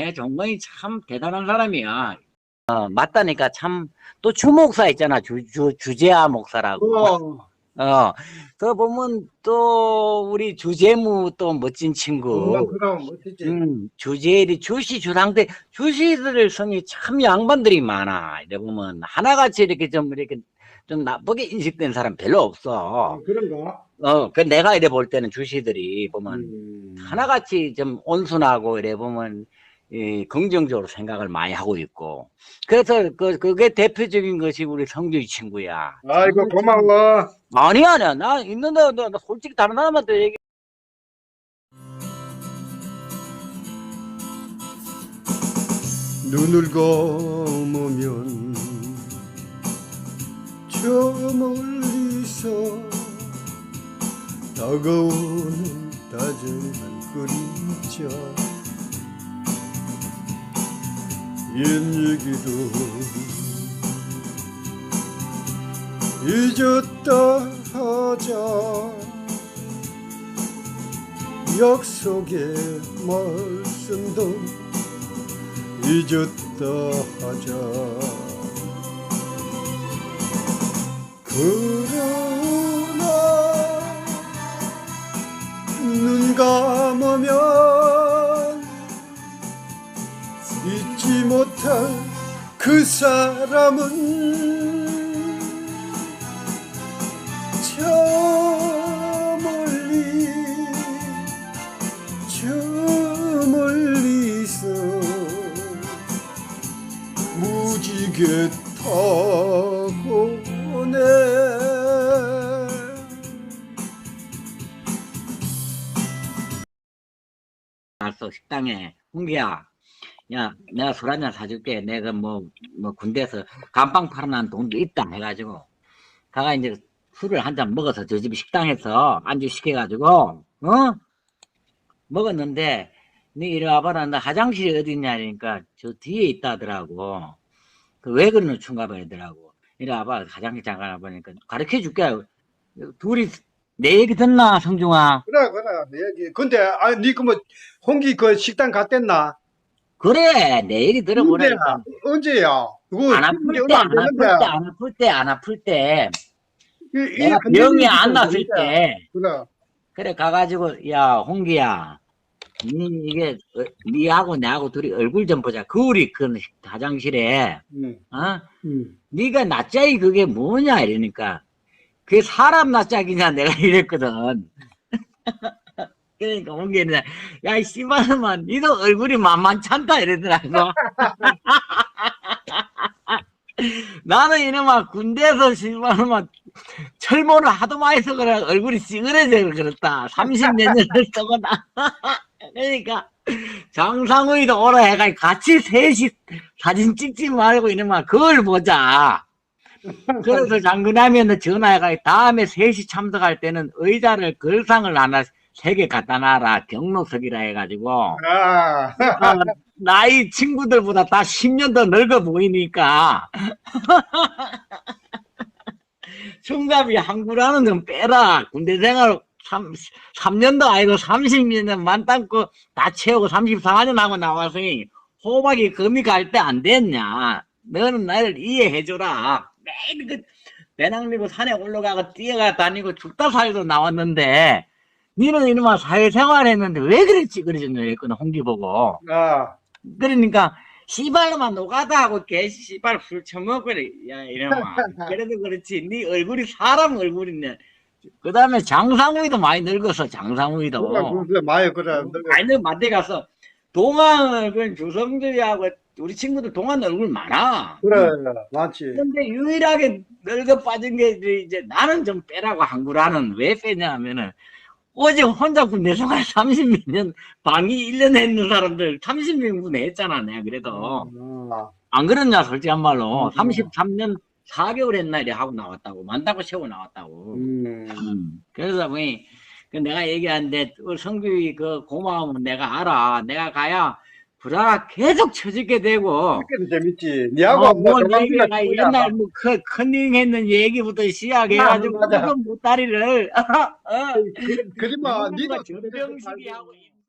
내 종건이 참 대단한 사람이야. 어, 맞다니까 참 또 주목사 있잖아 주, 주 주재하 목사라고. 어, 어, 그 보면 또 우리 주재무 또 멋진 친구. 그럼 그럼 멋지지. 음, 주제일이 주시 주상대 주시들 성이 참 양반들이 많아. 이래 보면 하나같이 이렇게 좀 이렇게 좀 나쁘게 인식된 사람 별로 없어. 어, 그런가? 어, 그 내가 이래 볼 때는 주시들이 보면 음. 하나같이 좀 온순하고 이래 보면 이 긍정적으로 생각을 많이 하고 있고 그래서 그 그게 대표적인 것이 우리 성주의 친구야. 아이고 고마워. 아니 아니야 나 있는데 나, 나 솔직히 다른 사람한테 얘기. 눈을 감으면 저 멀리서 다가오는 다정한 그림자 옛 얘기도 잊었다 하자. 약속의 말씀도 잊었다 하자. 그러 그 사람은 저 멀리 저 멀리서 무지개 타고 오네. 식당에. 홍기야 야 내가 술 한잔 사줄게. 내가 뭐 뭐 군대에서 감빵 팔아난 돈도 있다 해가지고 가가 이제 술을 한 잔 먹어서 저 집 식당에서 안주 시켜가지고 어? 먹었는데 니 이리 와봐라. 나 화장실이 어디 있냐니까 저 뒤에 있다 하더라고. 그 왜 그러는 춘가 봐야더라고. 이리 와봐. 화장실 잠깐 와보니까 가르쳐 줄게. 둘이 내 얘기 듣나 성중아? 그래 그래. 내 얘기. 근데 아 니그뭐 홍기 그 식당 갔댔나 그래 내 얘기 들어보라니까 언제야 그거 안 아플 때, 안 아플. 때, 안 아플 때, 안 아플 때, 이- 이 내가 한 병이 안 났을. 때, 그래 그래, 가가지고, 야, 홍기야, 니, 이게, 어, 니하고 나하고 둘이 얼굴 좀 보자. 거울이 그 화장실에, 응, 어? 응. 니가 낯짝이 그게 뭐냐, 이러니까. 그게 사람 낯짝이냐, 내가 이랬거든. 그러니까 홍기는, 야, 이 씨발놈아, 니도 얼굴이 만만찮다, 이러더라고. 나는 이놈아 군대에서 씨발놈아 철모를 하도 많이 써그래 얼굴이 찌그러져 그렇다. 30몇 년을 써거나. 그러니까 장상우이도 오라 해가 같이 셋이 사진 찍지 말고 이놈아 그걸 보자. 그래서 장군하면 전화해가 다음에 셋이 참석할 때는 의자를 걸상을 하나 세 개 갖다 놔라 경로석이라 해가지고 아, 아, 나이 친구들보다 다 10년 더 늙어 보이니까. 총잡이 항구라는 건 빼라. 군대 생활 3, 3년도 아니고 30년 만 땅고 다 채우고 34년 하고 나왔으니 호박이 금이 갈 때 안 됐냐. 너는 나를 이해해줘라. 매일 그 배낭 밀고 산에 올라가고 뛰어가 다니고 죽다 살도 나왔는데 니는 이놈아 사회생활 했는데 왜 그래 찌그러졌냐 했거든 홍기 보고. 아, 그러니까 씨발로만 노가다 하고 개 씨발 술 처먹으래 야 이놈아. 그래도 그렇지. 네 얼굴이 사람 얼굴이네. 그 다음에 장상우이도 많이 늙었어 장상우이도. 그래, 그래, 많이 그래. 많이 늙 마대 가서 동안 그 주성들이하고 우리 친구들 동안 얼굴 많아. 그래, 많지. 근데 유일하게 늙어 빠진 게 이제 나는 좀 빼라고 한구라는 왜 빼냐 하면은 오직 혼자 군대 생활 30몇 년 방위 1년 했는 사람들 30명분 했잖아 내가 그래도 아, 안 그랬냐 솔직한 말로 음. 33년 4개월 했나리 하고 나왔다고 만다고 세고 나왔다고 음. 음. 그래서 뭐그 내가 얘기하는데 우리 성규이 그 고마움은 내가 알아 내가 가야 불화가 계속 처지게 되고 그게 재밌지. 니하고 어, 뭐 얘기가. 옛날 뭐 큰, 큰닝 했는 얘기부터 시작해가지고. 그 무다리를 어, 그림아, 니도 전병식이 하고